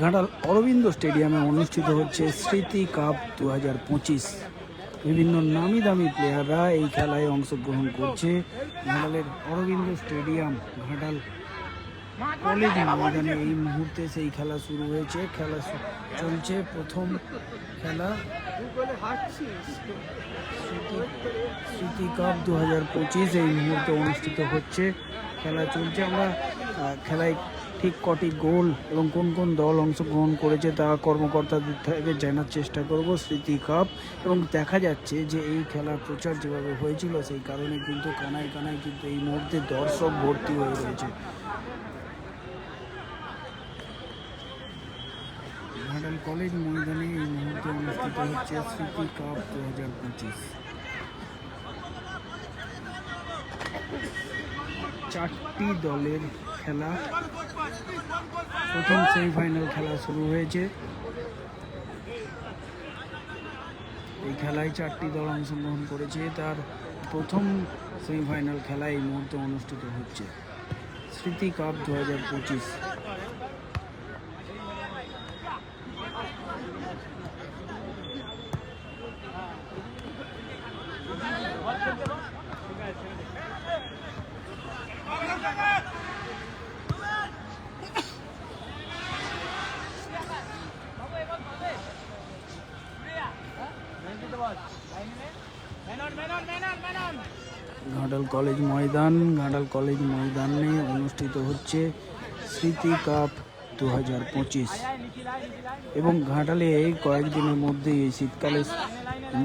ঘাটাল অরবিন্দ স্টেডিয়ামে অনুষ্ঠিত হচ্ছে স্মৃতি কাপ দু হাজার পঁচিশ। বিভিন্ন নামি দামি প্লেয়াররা এই খেলায় অংশগ্রহণ করছে। ঘাটালের অরবিন্দ স্টেডিয়াম, ঘাটাল কলেজ ময়দানে এই মুহূর্তে সেই খেলা শুরু হয়েছে। খেলা চলছে। প্রথম খেলা স্মৃতি- কাপ দু হাজার পঁচিশ এই মুহূর্তে অনুষ্ঠিত হচ্ছে। খেলা চলছে। আমরা খেলায় ঠিক কটি গোল এবং কোন কোন দল অংশগ্রহণ করেছে তা কর্মকর্তাদের থেকে জানার চেষ্টা করব স্মৃতি কাপ। এবং দেখা যাচ্ছে যে এই খেলার প্রচার যেভাবে হয়েছিল, সেই কারণে কিন্তু কানায় কানায় কিন্তু এই মুহূর্তে দর্শক ভর্তি হয়ে রয়েছে। ঘাটাল কলেজ ময়দানে এই মুহূর্তে অনুষ্ঠিত হচ্ছে স্মৃতি কাপ দু হাজার পঁচিশ। চারটি দলের খেলা প্রথম সেমিফাইনাল খেলা শুরু হয়েছে। এই খেলায় চারটি দল অংশগ্রহণ করেছে। তার প্রথম সেমিফাইনাল খেলা এই মুহূর্তে অনুষ্ঠিত হচ্ছে। স্মৃতি কাপ দু হাজার পঁচিশ। ঘাটাল কলেজ ময়দান ঘাটাল কলেজ ময়দানে অনুষ্ঠিত হচ্ছে স্মৃতি কাপ দু হাজার পঁচিশ এবং ঘাটালে এই কয়েকদিনের মধ্যে এই শীতকালে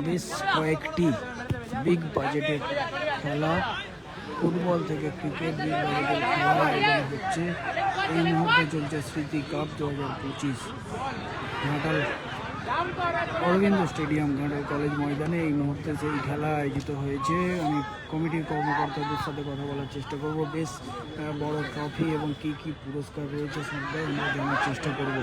বেশ কয়েকটি বিগ বাজেটের খেলা। ফুটবল থেকে ক্রিকেট বিগ বাজেটের খেলা আয়োজন হচ্ছে। এই মুহূর্তে চলছে স্মৃতি কাপ দু হাজার পঁচিশ। ঘাটাল অরবিন্দ স্টেডিয়াম ঘাটের কলেজ ময়দানে এই মুহূর্তে সেই খেলা আয়োজিত হয়েছে। আমি কমিটির কর্মকর্তাদের সাথে কথা বলার চেষ্টা করব। বেশ বড় ট্রফি এবং কি কি পুরস্কার রয়েছে সবটাই আমরা জানার চেষ্টা করব।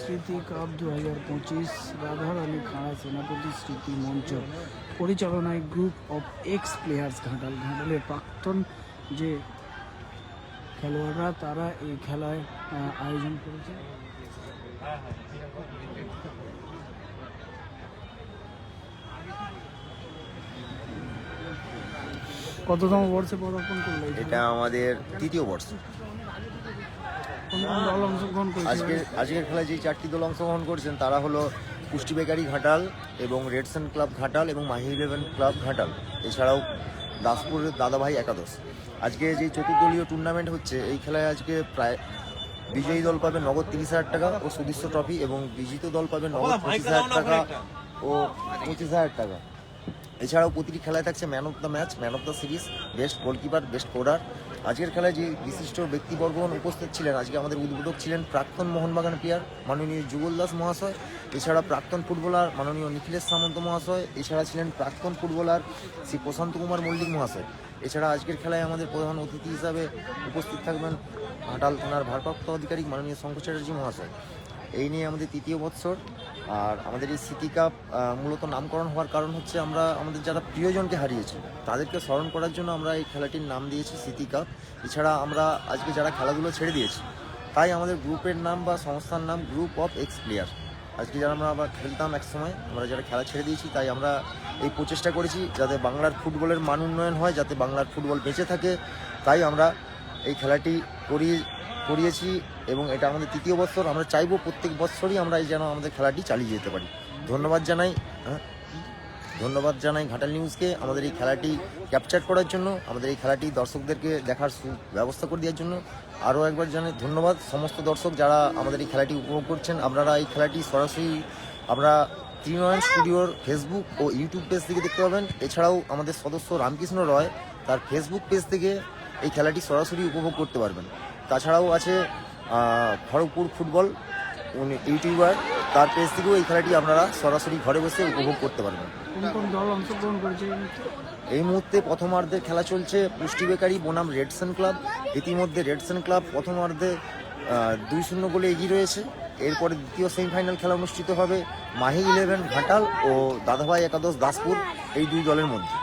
স্মৃতি কাপ দু হাজার পঁচিশ, রাধার আলী খাঁড়া সেনাপতি স্মৃতি মঞ্চ। পরিচালনায় group of ex players Ghatal, ঘাটালের প্রাক্তন যে খেলোয়াড়রা তারা এই খেলায় আয়োজন করেছে। কততম বর্ষে পদার্পণ করল এটা আমাদের তৃতীয় বর্ষ। দল অংশগ্রহণ করেছে? আজকের আজকের খেলায় যে চারটি দল অংশগ্রহণ করেছেন তারা হলো পুষ্টি বেকারি ঘাটাল এবং রেডসন ক্লাব ঘাটাল এবং মাহি ইলেভেন ক্লাব ঘাটাল। এছাড়াও দাসপুরের দাদাভাই একাদশ। আজকে যে চতুর্দলীয় টুর্নামেন্ট হচ্ছে এই খেলায় আজকে প্রায় বিজয়ী দল পাবে নগদ তিরিশ হাজার টাকা ও সুদৃশ্য ট্রফি এবং বিজিত দল পাবে নগদ পঁচিশ হাজার টাকা ও পঁচিশ হাজার টাকা। এছাড়াও প্রতিটি খেলায় থাকছে man of the match man of the series best goalkeeper best bowler আজকের খেলায় যে বিশিষ্ট ব্যক্তিবর্গগণ উপস্থিত ছিলেন, আজকে আমাদের উদ্বোধক ছিলেন প্রাক্তন মোহনবাগান প্লেয়ার মাননীয় যুগল দাস মহাশয়, এছাড়া প্রাক্তন ফুটবলার মাননীয় নিখিলেশ সামন্ত মহাশয়, এছাড়া ছিলেন প্রাক্তন ফুটবলার শ্রী প্রশান্ত কুমার মল্লিক মহাশয়। এছাড়া আজকের খেলায় আমাদের প্রধান অতিথি হিসাবে উপস্থিত থাকবেন ঘাটাল থানার ভারপ্রাপ্ত আধিকারিক মাননীয় শঙ্কর চ্যাটার্জি মহাশয়। এই নিয়ে আমাদের তৃতীয় বৎসর। আর আমাদের এই স্মৃতি কাপ মূলত নামকরণ হওয়ার কারণ হচ্ছে আমরা, আমাদের যারা প্রিয়জনকে হারিয়েছি, তাদেরকে স্মরণ করার জন্য আমরা এই খেলাটির নাম দিয়েছি স্মৃতি কাপ। এছাড়া আমরা আজকে যারা খেলাধুলো ছেড়ে দিয়েছি, তাই আমাদের গ্রুপের নাম বা সংস্থার নাম গ্রুপ অফ এক্স প্লেয়ার। আজকে যারা আমরা আবার খেলতাম এক সময়, আমরা যারা খেলা ছেড়ে দিয়েছি, তাই আমরা এই প্রচেষ্টা করেছি যাতে বাংলার ফুটবলের মান উন্নয়ন হয়, যাতে বাংলার ফুটবল বেঁচে থাকে। তাই আমরা এই খেলাটি করিয়ে করিয়েছি এবং এটা আমাদের তৃতীয় বছর। আমরা চাইব প্রত্যেক বছরই আমরা এই যেন আমাদের খেলাটি চালিয়ে যেতে পারি। ধন্যবাদ জানাই হ্যাঁ? ধন্যবাদ জানাই ঘাটাল নিউজকে আমাদের এই খেলাটি ক্যাপচার করার জন্য, আমাদের এই খেলাটি দর্শকদেরকে দেখার ব্যবস্থা করে দেওয়ার জন্য। আরও একবার জানাই ধন্যবাদ, সমস্ত দর্শক যারা আমাদের এই খেলাটি উপভোগ করছেন, আপনারা এই খেলাটি সরাসরি আমরা ত্রিনয়ন স্টুডিওর ফেসবুক ও ইউটিউব পেজ থেকে দেখতে পাবেন। এছাড়াও আমাদের সদস্য রামকৃষ্ণ রয় তার ফেসবুক পেজ থেকে এই খেলাটি সরাসরি উপভোগ করতে পারবেন। তাছাড়াও আছে খড়গপুর ফুটবল উনি ইউটিউবার তার পেজ থেকেও এই খেলাটি আপনারা সরাসরি ঘরে বসে উপভোগ করতে পারবেন। এই মুহূর্তে? প্রথমার্ধের খেলা চলছে পুষ্টি বেকারি বনাম রেডসন ক্লাব। ইতিমধ্যে রেডসন ক্লাব প্রথমার্ধে দুই শূন্য গোলে এগিয়ে রয়েছে। এরপরে দ্বিতীয় সেমিফাইনাল খেলা অনুষ্ঠিত হবে মাহি ইলেভেন ঘাটাল ও দাদাভাই একাদশ দাসপুর এই দুই দলের মধ্যে।